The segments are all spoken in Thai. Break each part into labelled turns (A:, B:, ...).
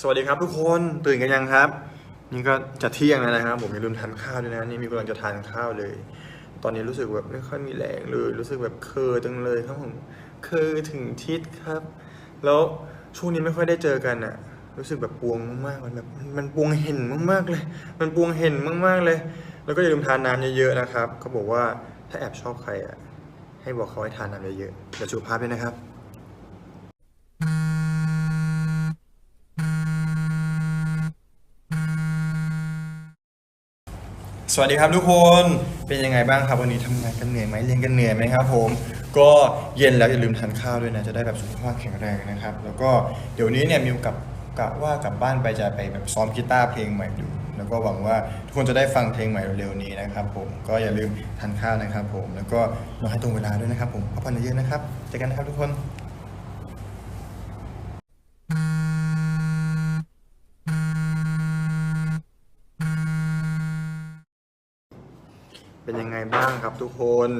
A: สวัสดีครับทุกคนตื่นกันยังครับ นี่ก็จะเที่ยงแล้วนะครับ ผมอย่าลืมทานข้าวด้วยนะนี่มีกำลังจะทานข้าวเลย ตอนนี้รู้สึกแบบไม่ค่อยมีแรงเลย รู้สึกแบบเคอจังเลยครับผมเคอถึงทิศครับ แล้วช่วงนี้ไม่ค่อยได้เจอกันอะรู้สึกแบบปวงมากๆมันแบบมันปวงเห็นมากๆเลย มันปวงเห็นมากๆเลย แล้วก็อย่าลืมทานน้ำเยอะๆนะครับเขาบอกว่าถ้าแอบชอบใครอะให้บอกเขาให้ทานน้ำเยอะๆเดี๋ยวสุขภาพด้วยนะครับ สวัสดีครับทุกคนเป็นยังไงบ้างครับวันนี้ทำงานกันเหนื่อยไหมเรียนกันเหนื่อยไหมครับผมก็เย็นแล้วอย่าลืมทานข้าวด้วยนะจะได้แบบสุขภาพแข็งแรงนะครับ แล้วก็เดี๋ยวนี้เนี่ยมิวกับกะว่ากลับบ้านไปจะไปแบบซ้อมกีตาร์เพลงใหม่ดู แล้วก็หวังว่าทุกคนจะได้ฟังเพลงใหม่เร็วๆนี้นะครับผมก็อย่าลืมทานข้าวนะครับผมแล้วก็นอนให้ตรงเวลาด้วยนะครับผมพักผ่อนเยอะๆนะครับเจอกันนะครับทุกคน เป็นยังไงบ้างครับทุกคน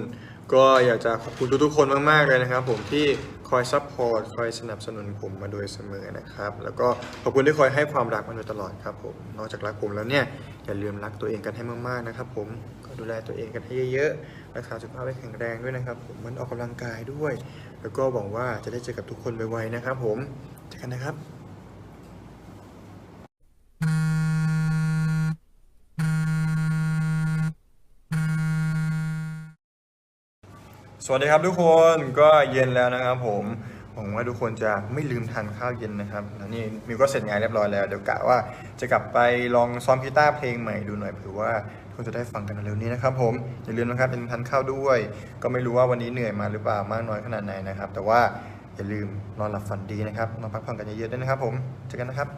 A: ก็อยากจะขอบคุณทุกๆคนมากๆเลยนะครับ ผมที่คอยซัพพอร์ตคอยสนับสนุนผมมาโดยเสมอนะครับ แล้วก็ขอบคุณที่คอยให้ความรักมาโดยตลอดครับผมนอกจากรักผมแล้วเนี่ยอย่าลืมรักตัวเองกันให้มากๆนะครับ ผมก็ดูแลตัวเองกันให้เยอะๆรักษาสุขภาพให้แข็งแรงด้วยนะครับ ผมมันออกกำลังกายด้วย แล้วก็หวังว่าจะได้เจอกับทุกคนไวๆนะครับ ผมเจอกันนะครับ สวัสดีครับทุกคนก็เย็นแล้วนะครับผมหวังว่าทุกคนจะไม่ลืมทานข้าวเย็นนะครับแล้วนี่มิวก็เสร็จงานเรียบร้อยแล้วเดี๋ยวกะว่าจะกลับไปลองซ้อมกีตาร์เพลงใหม่ดูหน่อยเผื่อว่าทุกคนจะได้ฟังกันเร็วนี้นะครับผมอย่าลืมนะครับเป็นทานข้าวด้วย ก็ไม่รู้ว่าวันนี้เหนื่อยมาหรือเปล่ามากน้อยขนาดไหนนะครับ แต่ว่าอย่าลืมนอนหลับฝันดีนะครับนอนพักผ่อนกันเยอะๆด้วยนะครับผมเจอกันนะครับ